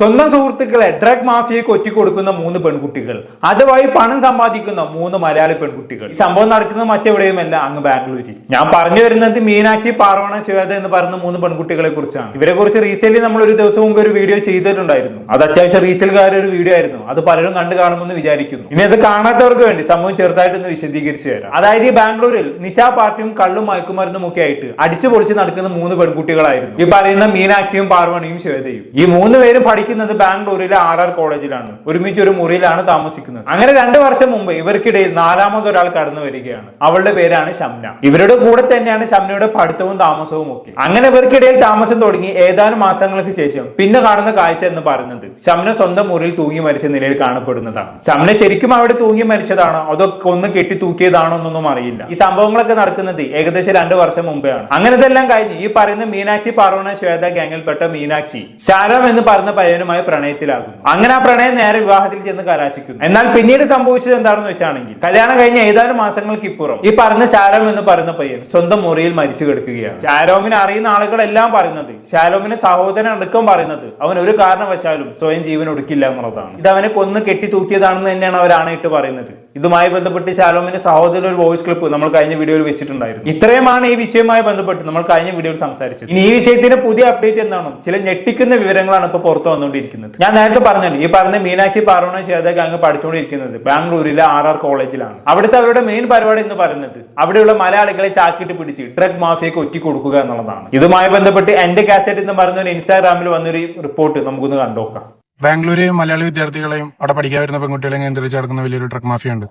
സ്വന്തം സുഹൃത്തുക്കളെ ഡ്രഗ് മാഫിയക്ക് ഒറ്റിക്കൊടുക്കുന്ന മൂന്ന് പെൺകുട്ടികൾ. അതുവഴി പണം സമ്പാദിക്കുന്ന മൂന്ന് മലയാളി പെൺകുട്ടികൾ. ഈ സംഭവം നടക്കുന്നത് മറ്റെവിടെയുമല്ല അങ്ങ് ബാംഗ്ലൂരിൽ. ഞാൻ പറഞ്ഞു വരുന്നത് മീനാക്ഷി പാർവണ ശ്വേത എന്ന് പറയുന്ന മൂന്ന് പെൺകുട്ടികളെ കുറിച്ചാണ്. ഇവരെ കുറിച്ച് റീസെന്റ് നമ്മൾ ഒരു ദിവസം മുമ്പ് ഒരു വീഡിയോ ചെയ്തിട്ടുണ്ടായിരുന്നു. അത് അത്യാവശ്യം റീസെൽകാരുടെ ഒരു വീഡിയോ ആയിരുന്നു. അത് പലരും കണ്ടു കാണുമെന്ന് വിചാരിക്കുന്നു. ഇനി അത് കാണാത്തവർക്ക് വേണ്ടി സംഭവം ചെറുതായിട്ടൊന്ന് വിശദീകരിച്ചു തരാം. അതായത് ഈ ബാംഗ്ലൂരിൽ നിശാ പാർട്ടിയും കള്ളും മയക്കുമരുന്നും ഒക്കെ ആയിട്ട് അടിച്ചു പൊളിച്ച് നടക്കുന്ന മൂന്ന് പെൺകുട്ടികളായിരുന്നു. ഈ പറയുന്ന മീനാക്ഷിയും പാർവണിയും ശ്വേതയും. ഈ മൂന്ന് പേരും പഠിക്കുന്നത് ബാംഗ്ലൂരിലെ ആർ ആർ കോളേജിലാണ്. ഒരുമിച്ച് ഒരു മുറിയിലാണ് താമസിക്കുന്നത്. അങ്ങനെ രണ്ടു വർഷം മുമ്പ് ഇവർക്കിടയിൽ നാലാമതൊരാൾ കടന്നു വരികയാണ്. അവളുടെ പേരാണ് ശംന. ഇവരുടെ കൂടെ തന്നെയാണ് ശംനയുടെ പഠിത്തവും താമസവും ഒക്കെ. അങ്ങനെ ഇവർക്കിടയിൽ താമസം തുടങ്ങി ഏതാനും മാസങ്ങൾക്ക് ശേഷം പിന്നെ കാണുന്ന കാഴ്ച എന്ന് പറയുന്നത് ശംന സ്വന്തം മുറിയിൽ തൂങ്ങി മരിച്ച നിലയിൽ കാണപ്പെടുന്നതാണ്. ശംന ശരിക്കും അവിടെ തൂങ്ങി മരിച്ചതാണോ? അതോ ഒന്ന് കെട്ടി തൂക്കിയതാണോ എന്നൊന്നും അറിയില്ല. ഈ സംഭവങ്ങളൊക്കെ നടക്കുന്നത് ഏകദേശം രണ്ടു വർഷം മുമ്പെയാണ്. അങ്ങനെ ഇതെല്ലാം കഴിഞ്ഞ് ഈ പറയുന്ന മീനാക്ഷി പാർവണ ശ്വേത ഗാംഗിൽപ്പെട്ട മീനാക്ഷി ശാരം എന്ന് പറയുന്ന പയ്യനുമായി പ്രണയത്തിലാകും അങ്ങനെ ആ പ്രണയം നേരെ വിവാഹത്തിൽ ചെന്ന് കലാശിക്കുന്നു. എന്നാൽ പിന്നീട് സംഭവിച്ചത് എന്താണെന്ന് വെച്ചാണെങ്കിൽ കല്യാണം കഴിഞ്ഞ ഏതാനും മാസങ്ങൾക്ക് ഇപ്പുറം ഈ പറഞ്ഞ ശാരോം എന്ന് പറയുന്ന പയ്യൻ സ്വന്തം മുറിയിൽ മരിച്ചു കിടക്കുകയാണ്. ശാലോമിനെ അറിയുന്ന ആളുകളെല്ലാം പറയുന്നത് ശാലോമിനെ സഹോദരൻ അടക്കം പറയുന്നത് അവൻ ഒരു കാരണവശാലും സ്വയം ജീവൻ ഒടുക്കില്ല എന്നുള്ളതാണ്. ഇത് അവനെ കൊന്ന് കെട്ടി തൂക്കിയതാണെന്ന് തന്നെയാണ് അവരാണിട്ട് പറയുന്നത്. ഇതുമായി ബന്ധപ്പെട്ട് ശാലോമിന്റെ സഹോദരൻ ഒരു വോയിസ് ക്ലിപ്പ് നമ്മൾ കഴിഞ്ഞ വീഡിയോയിൽ വെച്ചിട്ടുണ്ടായിരുന്നു. ഇത്രയുമാണ് ഈ വിഷയവുമായി ബന്ധപ്പെട്ട് നമ്മൾ കഴിഞ്ഞ വീഡിയോയിൽ സംസാരിച്ചത്. ഇനി ഈ വിഷയത്തിന്റെ പുതിയ അപ്ഡേറ്റ് എന്താണ് ചില ഞെട്ടിക്കുന്ന വിവരങ്ങളാണ് ഇപ്പോൾ പുറത്തു വന്നുകൊണ്ടിരിക്കുന്നത് ഞാൻ നേരത്തെ പറഞ്ഞല്ലോ ഈ പറഞ്ഞ മീനാക്ഷി പാർവണ ശ്വേത ഗാങ് പഠിച്ചുകൊണ്ടിരിക്കുന്നത്. ബാംഗ്ലൂരിലെ ആർ ആർ കോളേജിലാണ്. അവിടുത്തെ അവരുടെ മെയിൻ പരിപാടി എന്ന് പറയുന്നത് അവിടെയുള്ള മലയാളികളെ ചാക്കിട്ട് പിടിച്ച് ഡ്രഗ് മാഫിയക്ക് ഒറ്റി കൊടുക്കുക എന്നുള്ളതാണ്. ഇതുമായി ബന്ധപ്പെട്ട് എന്റെ കാസറ്റ് എന്ന് പറയുന്ന ഒരു ഇൻസ്റ്റാഗ്രാമിൽ വന്നൊരു റിപ്പോർട്ട് നമുക്കൊന്ന് കണ്ടോക്കാം ബാംഗ്ലൂര് മലയാളി വിദ്യാർത്ഥികളെയും അവിടെ പഠിക്കാൻ വരുന്ന പെൺകുട്ടികളെയും നിയന്ത്രിച്ച് നടക്കുന്ന വലിയൊരു ഡ്രഗ് മാഫിയ ഉണ്ട്.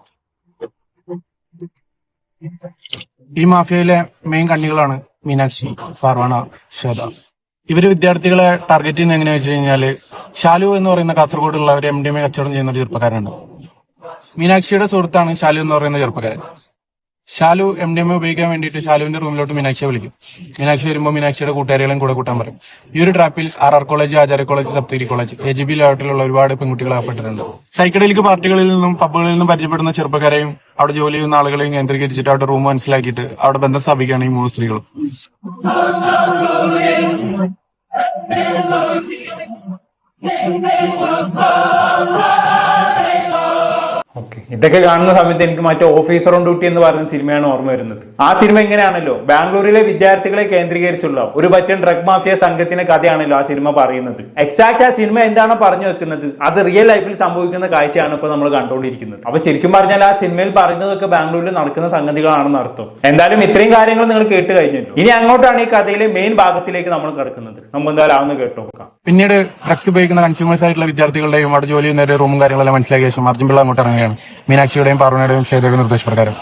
ഈ മാഫിയയിലെ മെയിൻ കണ്ണികളാണ് മീനാക്ഷി പാർവണ ശ്വേത ഇവർ വിദ്യാർത്ഥികളെ ടാർഗറ്റ് ചെയ്യുന്ന എങ്ങനെയാ വെച്ച് കഴിഞ്ഞാൽ ഷാലു എന്ന് പറയുന്ന കാസർഗോഡുള്ള ഒരു എം ഡി എം എ കച്ചവടം ചെയ്യുന്ന ഒരു ചെറുപ്പക്കാരനുണ്ട്. മീനാക്ഷിയുടെ സുഹൃത്താണ് ഷാലു എന്ന് പറയുന്ന ചെറുപ്പക്കാരൻ. ഷാലു എം ഡി എം ഉപയോഗിക്കാൻ വേണ്ടിയിട്ട് ശാലുവിന്റെ റൂമിലോട്ട് മീനാക്ഷിയെ വിളിക്കും. മീനാക്ഷി വരുമ്പോൾ മീനാക്ഷിയുടെ കൂട്ടുകാരികളെയും കൂടെ കൂട്ടാൻ പറയും. ഈ ഒരു ട്രാപ്പിൽ R R college Acharya college Saptagiri college A G B ലോട്ടിലുള്ള ഒരുപാട് പെൺകുട്ടികൾ അകപ്പെട്ടിട്ടുണ്ട് സൈക്കഡലിക്ക് പാർട്ടികളിൽ നിന്നും പബ്ബുകളിൽ നിന്നും പരിചയപ്പെടുന്ന ചെറുപ്പക്കാരെയും അവിടെ ജോലി ചെയ്യുന്ന ആളുകളെയും കേന്ദ്രീകരിച്ചിട്ട് അവിടെ റൂം മനസ്സിലാക്കിയിട്ട് അവിടെ ബന്ധം സ്ഥാപിക്കുകയാണ് ഈ മൂന്ന് സ്ത്രീകളും. ഓക്കെ ഇതൊക്കെ കാണുന്ന സമയത്ത് എനിക്ക് മറ്റേ ഓഫീസർ ഓൺ ഡ്യൂട്ടി എന്ന് പറയുന്ന സിനിമയാണ് ഓർമ്മ വരുന്നത്. ആ സിനിമ എങ്ങനെയാണല്ലോ? ബാംഗ്ലൂരിലെ വിദ്യാർത്ഥികളെ കേന്ദ്രീകരിച്ചുള്ള ഒരു പറ്റൻ ഡ്രഗ് മാഫിയ സംഘത്തിന്റെ കഥയാണല്ലോ ആ സിനിമ പറയുന്നത്. എക്സാക്ട് ആ സിനിമ എന്താണ് പറഞ്ഞു വെക്കുന്നത് അത് റിയൽ ലൈഫിൽ സംഭവിക്കുന്ന കാഴ്ചയാണ് ഇപ്പൊ നമ്മൾ കണ്ടുകൊണ്ടിരിക്കുന്നത്. അപ്പൊ ശരിക്കും പറഞ്ഞാൽ ആ സിനിമയിൽ പറഞ്ഞതൊക്കെ ബാംഗ്ലൂരിൽ നടക്കുന്ന സംഗതികളാണെന്ന് അർത്ഥം. എന്തായാലും ഇത്രയും കാര്യങ്ങൾ നിങ്ങൾ കേട്ട് കഴിഞ്ഞല്ലോ. ഇനി അങ്ങോട്ടാണ് ഈ കഥയിലെ മെയിൻ ഭാഗത്തിലേക്ക് നമ്മൾ കിടക്കുന്നത്. നമുക്ക് എന്തായാലും ആവുന്ന കേട്ട് നോക്കാം. പിന്നീട് ഡ്രഗ്സ് ഉപയോഗിക്കുന്ന കൺസ്യൂമേഴ്സ് ആയിട്ടുള്ള വിദ്യാർത്ഥികളുടെയും അവിടെ ജോലി ചെയ്യുന്നവരുടെ റൂമും കാര്യങ്ങളെല്ലാം മനസ്സിലാക്കിയ ശേഷം അർജുൻ പിള്ള അങ്ങോട്ട് ഇറങ്ങുകയാണ്. മീനാക്ഷിയുടെയും പാർവണയുടെയും ഷേരയുടെ നിർദ്ദേശപ്രകാരം.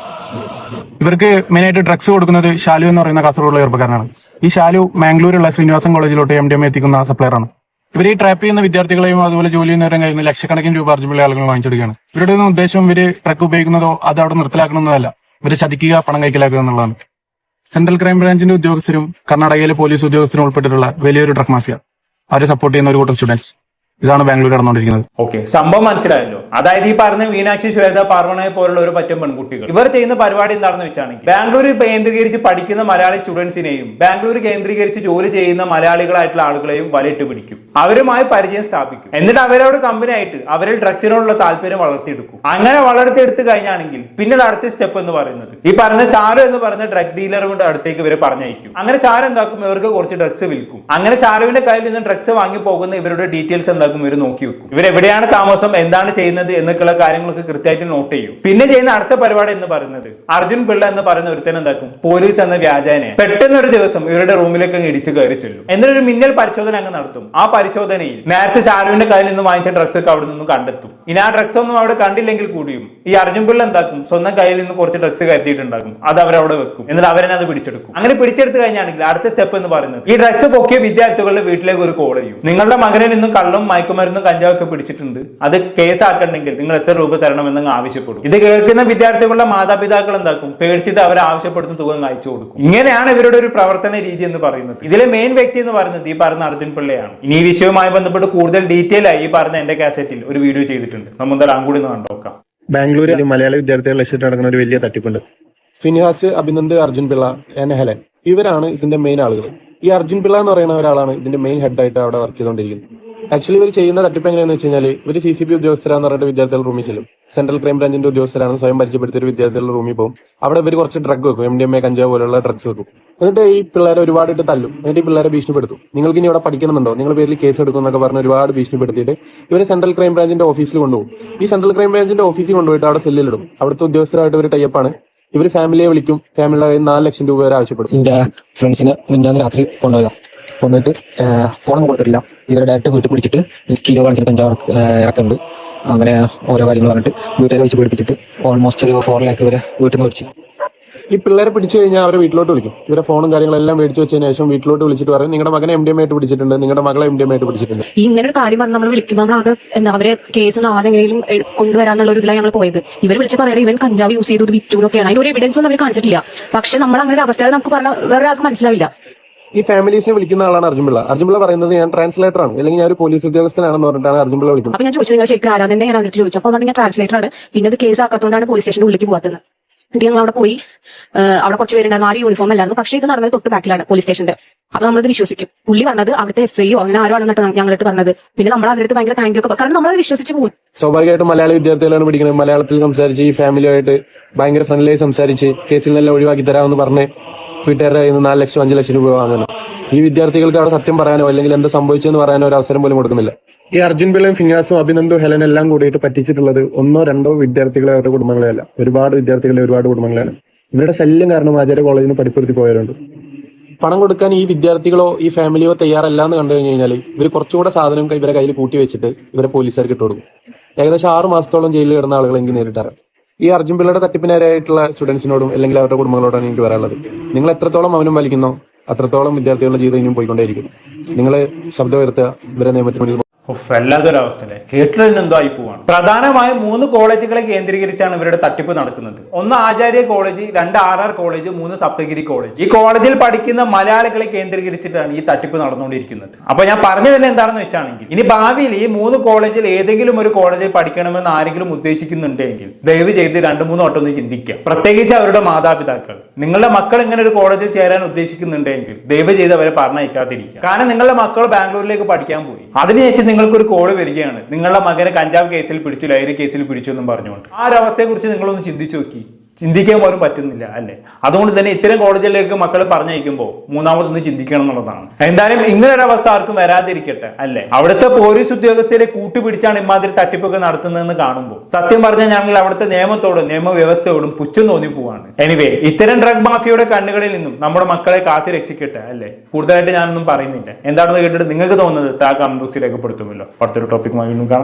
ഇവർക്ക് മെയിനായിട്ട് ഡ്രഗ്സ് കൊടുക്കുന്നത് ഷാലു എന്ന് പറയുന്ന കാസർഗോഡുള്ള ചെറുപ്പക്കാരനാണ്. ഈ ഷാലു മാംഗ്ലൂരുള്ള ശ്രീനിവാസൻ കോളേജിലോട്ട് എം ഡി എം എത്തിക്കുന്ന സപ്ലയറാണ്. ഇവർ ഈ ട്രാപ്പ് ചെയ്യുന്ന വിദ്യാർത്ഥികളെയും അതുപോലെ ജോലി നേരം കഴിയുന്ന ലക്ഷക്കണക്കിന് രൂപ അർജുമുള്ള ആളുകൾ വാങ്ങിച്ചെടുക്കുകയാണ്. ഇവരുടെ ഒന്നും ഉദ്ദേശം ഇവർ ട്രക്ക് ഉപയോഗിക്കുന്നതോ അത് അവിടെ നിർത്തലാക്കണമെന്നതല്ല. ഇവരെ ചതിക്കുക പണം കൈക്കലാക്കുക എന്നുള്ളതാണ്. സെൻട്രൽ ക്രൈം ബ്രാഞ്ചിന്റെ ഉദ്യോഗസ്ഥരും കർണാടകയിലെ പോലീസ് ഉദ്യോഗസ്ഥരും ഉൾപ്പെട്ടിട്ടുള്ള വലിയൊരു ട്രക്ക് മാഫിയ. അവരെ സപ്പോർട്ട് ചെയ്യുന്ന ഒരു കൂട്ടം സ്റ്റുഡൻസ് ഇതാണ് ബാംഗ്ലൂർ നടന്നുകൊണ്ടിരിക്കുന്നത് ഓക്കെ സംഭവം മനസ്സിലായല്ലോ. അതായത് ഈ പറഞ്ഞ മീനാക്ഷി ശ്വേത പാർവണയെ പോലുള്ള ഒരു പറ്റം പെൺകുട്ടികൾ. ഇവർ ചെയ്യുന്ന പരിപാടി എന്താണെന്ന് വെച്ചാണെങ്കിൽ ബാംഗ്ലൂർ കേന്ദ്രീകരിച്ച് പഠിക്കുന്ന മലയാളി സ്റ്റുഡൻസിനെയും ബാംഗ്ലൂർ കേന്ദ്രീകരിച്ച് ജോലി ചെയ്യുന്ന മലയാളികളായിട്ടുള്ള ആളുകളെയും വലയിട്ട് പിടിക്കും. അവരുമായി പരിചയം സ്ഥാപിക്കും. എന്നിട്ട് അവരോട് കമ്പനി ആയിട്ട് അവരിൽ ഡ്രഗ്സിനോടുള്ള താല്പര്യം വളർത്തിയെടുക്കും. അങ്ങനെ വളർത്തിയെടുത്ത് കഴിഞ്ഞാണെങ്കിൽ പിന്നീട് അടുത്ത സ്റ്റെപ്പ് എന്ന് പറയുന്നത് ഈ പറഞ്ഞ ചാരു എന്ന് പറഞ്ഞ ഡ്രഗ് ഡീലറുടെ അടുത്തേക്ക് ഇവരെ പറഞ്ഞയക്കും. അങ്ങനെ ചാരു എന്താക്കും? ഇവർക്ക് കുറച്ച് ഡ്രഗ്സ് വിൽക്കും. അങ്ങനെ ചാരുവിന്റെ കയ്യിൽ നിന്ന് ഡ്രഗ്സ് വാങ്ങി പോകുന്ന ഇവരുടെ ഡീറ്റെയിൽസ് എന്താക്കും ഇവർ നോക്കി വെക്കും. ഇവർ എവിടെയാണ് താമസം എന്താണ് ചെയ്യുന്നത് എന്നൊക്കെയുള്ള കാര്യങ്ങളൊക്കെ കൃത്യമായിട്ട് നോട്ട് ചെയ്യും. പിന്നെ ചെയ്യുന്ന അടുത്ത പരിപാടി എന്ന് പറയുന്നത് അർജുൻ പിള്ള എന്ന് പറയുന്ന ഒരുത്തൻ എന്താക്കും പോലീസ് എന്ന വ്യാജാനെ പെട്ടെന്ന് ഒരു ദിവസം ഇവരുടെ റൂമിലേക്ക് അങ്ങ് ഇടിച്ചു കയറി ചെല്ലും. എന്നൊരു മിന്നൽ പരിശോധന അങ്ങ് നടത്തും. ആ പരിശോധനയിൽ നേരത്തെ ഷാരുവിന്റെ കയ്യിൽ നിന്ന് വാങ്ങിച്ച ഡ്രഗ്സ് ഒക്കെ അവിടെ നിന്നും കണ്ടെത്തും. ഇനി ആ ഡ്രഗ്സ് ഒന്നും അവിടെ കണ്ടില്ലെങ്കിൽ കൂടിയും ഈ അർജുൻ പിള്ള എന്താക്കും സ്വന്തം കയ്യിൽ നിന്ന് കുറച്ച് ഡ്രഗ്സ് കരുതിയിട്ടുണ്ടാകും. അത് അവരവിടെ വെക്കും. എന്നിട്ട് അവരെന്നെ അത് പിടിച്ചെടുക്കും. അങ്ങനെ പിടിച്ചെടുത്ത് കഴിഞ്ഞാണെങ്കിൽ അടുത്ത സ്റ്റെപ്പ് എന്ന് പറയുന്നത് ഈ ഡ്രഗ്സ് പൊക്കിയ വിദ്യാർത്ഥികളുടെ വീട്ടിലേക്ക് ഒരു കോൾ ചെയ്യും. നിങ്ങളുടെ മകനിൽ നിന്നും കള്ളും മയക്കുമരുന്നും കഞ്ചാവൊക്കെ പിടിച്ചിട്ടുണ്ട്. അത് കേസാക്കണമെങ്കിൽ നിങ്ങൾ എത്ര രൂപ തരണമെന്ന് ആവശ്യപ്പെടും. ഇത് കേൾക്കുന്ന വിദ്യാർത്ഥികളുടെ മാതാപിതാക്കൾ എന്താക്കും? പേടിച്ചിട്ട് അവർ ആവശ്യപ്പെടുന്ന തുക അയച്ചു കൊടുക്കും. ഇങ്ങനെയാണ് ഇവരുടെ ഒരു പ്രവർത്തന രീതി എന്ന് പറയുന്നത്. ഇതിലെ മെയിൻ വ്യക്തി എന്ന് പറയുന്നത് ഈ പറഞ്ഞ അർജുൻ പിള്ളയാണ്. ഇനി ഈ വിഷയവുമായി ബന്ധപ്പെട്ട് കൂടുതൽ ഡീറ്റെയിൽ ആയി ഈ പറഞ്ഞ എന്റെ കാസറ്റിൽ ഒരു വീഡിയോ ചെയ്തിട്ടുണ്ട്. നമ്മൾ എന്തായാലും കൂടി ഒന്ന് കണ്ടോക്കാം ബാംഗ്ലൂരിൽ മലയാള വിദ്യാർത്ഥികൾ ലക്ഷ്യത്തിൽ നടക്കുന്ന ഒരു വലിയ തട്ടിപ്പുണ്ട്. Phinehas Abhinand Arjun Pillai Helen. ഇവരാണ് ഇതിന്റെ മെയിൻ ആളുകൾ. ഈ അർജുൻ പിള്ള എന്ന് പറയുന്ന ഒരാളാണ് ഇതിന്റെ മെയിൻ ഹെഡായിട്ട് അവിടെ വർക്ക് ചെയ്തുകൊണ്ടിരിക്കുന്നത്. ആക്ച്വലി ഇവർ ചെയ്യുന്ന തട്ടിപ്പ് എങ്ങനെയാണെന്ന് വെച്ച് കഴിഞ്ഞാൽ ഇവർ സി സി ബി ഉദ്യോഗസ്ഥരാന്ന് പറഞ്ഞിട്ട് വിദ്യാർത്ഥികളുടെ റൂമിൽ ചെല്ലും. സെൻട്രൽ ക്രൈം ബ്രാഞ്ചിന്റെ ഉദ്യോഗസ്ഥരാണ് സ്വയം പരിചയപ്പെടുത്തിയ ഒരു വിദ്യാർത്ഥികളുടെ റൂമിൽ പോകും. അവിടെ ഇവർ കുറച്ച് ഡ്രഗ് വെക്കും. എം ഡി എം എ കഞ്ചാവ് പോലുള്ള ഡ്രഗ്സ് വെക്കും. എന്നിട്ട് ഈ പിള്ളേരെ ഒരുപാട് ഇട്ട് തല്ലും. എന്നിട്ട് ഈ പിള്ളേരെ ഭീഷണിപ്പെടുത്തും. നിങ്ങൾക്ക് ഇനി ഇവിടെ പഠിക്കണമെന്നുണ്ടോ? നിങ്ങൾ പേരിൽ കേസ് എടുക്കും എന്നൊക്കെ പറഞ്ഞ് ഒരുപാട് ഭീഷണിപ്പെടുത്തിയിട്ട് ഇവർ സെൻട്രൽ ക്രൈം ബ്രാഞ്ചിന്റെ ഓഫീസിൽ കൊണ്ടുപോകും. ഈ സെൻട്രൽ ക്രൈം ബ്രാഞ്ചിന്റെ ഓഫീസിൽ കൊണ്ടുപോയിട്ട് അവിടെ സെല്ലിലിടും അവിടുത്തെ ഉദ്യോഗസ്ഥരായിട്ട് ഒരു ടൈപ്പാണ് ഇവർ ഫാമിലിയെ വിളിക്കും. ഫാമിലിയുടെ കയ്യിൽ നാല് ലക്ഷം രൂപ വരെ ആവശ്യപ്പെടും. ഫ്രണ്ട്സിന് രാത്രി കൊണ്ടുപോയതാ കൊണ്ടുപോയിട്ട് ഫോണൊന്നും കൊടുത്തിട്ടില്ല. ഇവരെ ഡയറക്റ്റ് വീട്ടിൽ പിടിച്ചിട്ട് കിലോ കണക്കിന് കഞ്ചാവ് ഇറക്കുന്നുണ്ട്. അങ്ങനെ ഓരോ കാര്യങ്ങൾ പറഞ്ഞിട്ട് വീട്ടിൽ വെച്ച് പേടിപ്പിച്ചിട്ട് ഓൾമോസ്റ്റ് ഒരു ഫോർ ലാക്ക് വരെ വീട്ടിൽ നിന്ന് മേടിച്ചു ഈ പിള്ളേരെ പിടിച്ചു കഴിഞ്ഞാൽ അവരെ വീട്ടിലോട്ട് വിളിക്കും. ഇവരെ ഫോണും കാര്യങ്ങളെല്ലാം മേടിച്ചു വെച്ചതിന് ശേഷം വീട്ടിലോട്ട് വിളിച്ചിട്ട് പറയും നിങ്ങളുടെ മകനെ എം ഡി എം ആയിട്ട് പിടിച്ചിട്ടുണ്ട്. നിങ്ങളുടെ മകളെ എം ഡി എം ആയിട്ട് പിടിച്ചിട്ടുണ്ട്. ഈ ഇങ്ങനെ ഒരു കാര്യം പറഞ്ഞ് നമ്മൾ വിളിക്കുമ്പോൾ നമ്മൾ എന്താ അവരെ കേസ് ആരെങ്കിലും കൊണ്ടുവരാന്നുള്ള ഒരു ഇതിലാണ് ഞങ്ങൾ പോയത്. ഇവർ വിളിച്ച് പറയുന്നത് ഇവൻ കഞ്ചാവ് യൂസ് ചെയ്തു ഇത് വിറ്റു എന്നൊക്കെയാണ്. അതിന് ഒരു എവിഡൻസ് ഒന്നും അവർ കാണിച്ചിട്ടില്ല. പക്ഷെ നമ്മൾ അങ്ങനെ ഒരു അവസ്ഥ നമുക്ക് പറഞ്ഞ വേറെ ആൾക്ക് മനസ്സിലാവില്ല. ഈ ഫാമിലീസിനെ വിളിക്കുന്ന ആളാണ് അർജുൻപിള്ള. അർജുൻപിള്ള പറയുന്നത് ഞാൻ ട്രാൻസ്ലേറ്റർ ആണ്. അല്ലെങ്കിൽ ഞാൻ ഒരു പോലീസ് ഉദ്യോഗസ്ഥനാണെന്ന് പറഞ്ഞിട്ടാണ് അർജുൻപിള്ള വിളിക്കുന്നത്. അപ്പൊ ഞാൻ ചോദിച്ചു നിങ്ങൾ ശരിക്കും ആരാധന ഞാൻ അവരുടെ ചോദിച്ചു. അപ്പൊ പറഞ്ഞു ഞാൻ ട്രാൻസ്ലേറ്റർ ആണ്. പിന്നെ അത് കേസ് ആക്കാത്തതുകൊണ്ടാണ് പോലീസ് സ്റ്റേഷന്റെ ഉള്ളിലേക്ക് പോകാത്തത് എന്നിട്ട് ഞങ്ങൾ അവിടെ പോയി അവിടെ കുറച്ച് പേരുണ്ടായിരുന്നു ആരും യൂണിഫോം അല്ലായിരുന്നു. പക്ഷേ ഇത് നടന്നത് തൊട്ട് ബാക്കിലാണ് പോലീസ് സ്റ്റേഷന്റെ അപ്പൊ നമ്മളത് വിശ്വസിക്കും. പുള്ളി പറഞ്ഞത് അവിടുത്തെ എസ് ഐയോ അങ്ങനെ ആരോ ആണെന്നിട്ട് ഞങ്ങളടുത്ത് പറഞ്ഞത്. പിന്നെ നമ്മൾ അവരുടെ ഭയങ്കര താങ്ക് യു ഒക്കെ കാരണം നമ്മളത് വിശ്വസിച്ച് പോകും സ്വാഭാവികമായിട്ടും മലയാള വിദ്യാർത്ഥികളാണ് പഠിക്കുന്നത് മലയാളത്തിൽ സംസാരിച്ച് ഈ ഫാമിലിയായിട്ട് ഭയങ്കര ഫ്രണ്ട്ലിയായി സംസാരിച്ച് കേസിൽ നല്ല ഒഴിവാക്കി തരാമെന്ന് പറഞ്ഞ് വീട്ടുകാരുടെ നാല് ലക്ഷം അഞ്ച് ലക്ഷം രൂപ വാങ്ങുന്നു ഈ വിദ്യാർത്ഥികൾക്ക് അവിടെ സത്യം പറയാനോ അല്ലെങ്കിൽ എന്താ സംഭവിച്ചെന്ന് പറയാനോ ഒരു അവസരം പോലും കൊടുക്കുന്നില്ല. ഈ അർജുൻ പിള്ളയും ഫിനാസും അഭിനന്ദു ഹെലൻ എല്ലാം കൂടിയിട്ട് പറ്റിച്ചിട്ടുള്ളത് ഒന്നോ രണ്ടോ വിദ്യാർത്ഥികളെ അവരുടെ കുടുംബങ്ങളെയല്ല. ഒരുപാട് വിദ്യാർത്ഥികളെ ഒരുപാട് കുടുംബങ്ങളെയാണ്. ഇവരുടെ ശല്യം കാരണം ആചാര്യ കോളേജിൽ നിന്ന് പഠിപ്പുറത്തി പോയവരുണ്ട്. പണം കൊടുക്കാൻ ഈ വിദ്യാർത്ഥികളോ ഈ ഫാമിലിയോ തയ്യാറല്ല എന്ന് കണ്ടു കഴിഞ്ഞു കഴിഞ്ഞാൽ ഇവർ കുറച്ചുകൂടെ സാധനം ഇവരെ കയ്യിൽ കൂട്ടി വെച്ചിട്ട് ഇവരെ പോലീസുകാർക്ക് ഇട്ട് കൊടുക്കും. ഏകദേശം ആറ് മാസത്തോളം ജയിലിൽ കിടന്ന ആളുകൾ എനിക്ക് നേരിട്ടറിയാം ഈ അർജുൻ പിള്ളയുടെ തട്ടിപ്പിനാരായിട്ടുള്ള സ്റ്റുഡൻസിനോടും അല്ലെങ്കിൽ അവരുടെ കുടുംബങ്ങളോടാണ് എനിക്ക് വരാനുള്ളത് നിങ്ങൾ എത്രത്തോളം അവനും വലിക്കുന്നോ അത്രത്തോളം വിദ്യാർത്ഥികളുടെ ജീവിതം ഇനിയും പോയിക്കൊണ്ടേയിരിക്കും നിങ്ങൾ ശബ്ദം ഉയർത്തുക ഇവരെ നിയമത്തിന് ഉഫ്, കേട്ടിൽ എന്തോ ആയി പോവാണ്. പ്രധാനമായും മൂന്ന് കോളേജുകളെ കേന്ദ്രീകരിച്ചാണ് ഇവരുടെ തട്ടിപ്പ് നടക്കുന്നത്. ഒന്ന് ആചാര്യ കോളേജ് രണ്ട് ആർ ആർ കോളേജ് മൂന്ന് സപ്തഗിരി കോളേജ്. ഈ കോളേജിൽ പഠിക്കുന്ന മലയാളികളെ കേന്ദ്രീകരിച്ചിട്ടാണ് ഈ തട്ടിപ്പ് നടന്നുകൊണ്ടിരിക്കുന്നത്. അപ്പൊ ഞാൻ പറഞ്ഞു വരുന്നത് എന്താണെന്ന് വെച്ചാണെങ്കിൽ ഇനി ഭാവിയിൽ ഈ മൂന്ന് കോളേജിൽ ഏതെങ്കിലും ഒരു കോളേജിൽ പഠിക്കണമെന്ന് ആരെങ്കിലും ഉദ്ദേശിക്കുന്നുണ്ടെങ്കിൽ ദയവ് ചെയ്ത് രണ്ട് മൂന്ന് വട്ടം ഒന്ന് ചിന്തിക്കുക. പ്രത്യേകിച്ച് അവരുടെ മാതാപിതാക്കൾ. നിങ്ങളുടെ മക്കൾ ഇങ്ങനെ ഒരു കോളേജിൽ ചേരാൻ ഉദ്ദേശിക്കുന്നുണ്ടെങ്കിൽ ദയവ് ചെയ്ത് അവരെ പറഞ്ഞയക്കാതിരിക്കുക. കാരണം നിങ്ങളുടെ മക്കൾ ബാംഗ്ലൂരിലേക്ക് പഠിക്കാൻ പോയി. അതിനുശേഷം നിങ്ങൾക്ക് ഒരു കോൾ വരികയാണ്. നിങ്ങളുടെ മകനെ കഞ്ചാവ് കേസിൽ പിടിച്ചു ലഹരി കേസിൽ പിടിച്ചു എന്നും പറഞ്ഞുകൊണ്ട്. ആ ഒരു അവസ്ഥയെക്കുറിച്ച് നിങ്ങളൊന്ന് ചിന്തിച്ചു നോക്കി. ചിന്തിക്കാൻ പോലും പറ്റുന്നില്ല അല്ലേ? അതുകൊണ്ട് തന്നെ ഇത്തരം കോളേജിലേക്ക് മക്കൾ പറഞ്ഞയക്കുമ്പോൾ മൂന്നാമതൊന്ന് ചിന്തിക്കണം എന്നുള്ളതാണ്. എന്തായാലും ഇങ്ങനൊരു അവസ്ഥ ആർക്കും വരാതിരിക്കട്ടെ അല്ലേ? അവിടുത്തെ പോലീസ് ഉദ്യോഗസ്ഥരെ കൂട്ടുപിടിച്ചാണ് ഇമാതിരി തട്ടിപ്പൊക്കെ നടത്തുന്നതെന്ന് കാണുമ്പോൾ സത്യം പറഞ്ഞാൽ ഞങ്ങൾ അവിടുത്തെ നിയമത്തോടും നിയമവ്യവസ്ഥയോടും പുച്ഛം തോന്നി പോവാണ്. എനിവേ ഇത്തരം ഡ്രഗ് മാഫിയയുടെ കണ്ണുകളിൽ നിന്നും നമ്മുടെ മക്കളെ കാത്തി രക്ഷിക്കട്ടെ അല്ലേ? കൂടുതലായിട്ട് ഞാനൊന്നും പറയുന്നില്ല. എന്താണെന്ന് കേട്ടിട്ട് നിങ്ങൾക്ക് തോന്നുന്നത് താ കമന്റ് ബോക്സിൽ രേഖപ്പെടുത്തുമല്ലോ അടുത്തൊരു ടോപ്പിക്കുമായി കാണാം.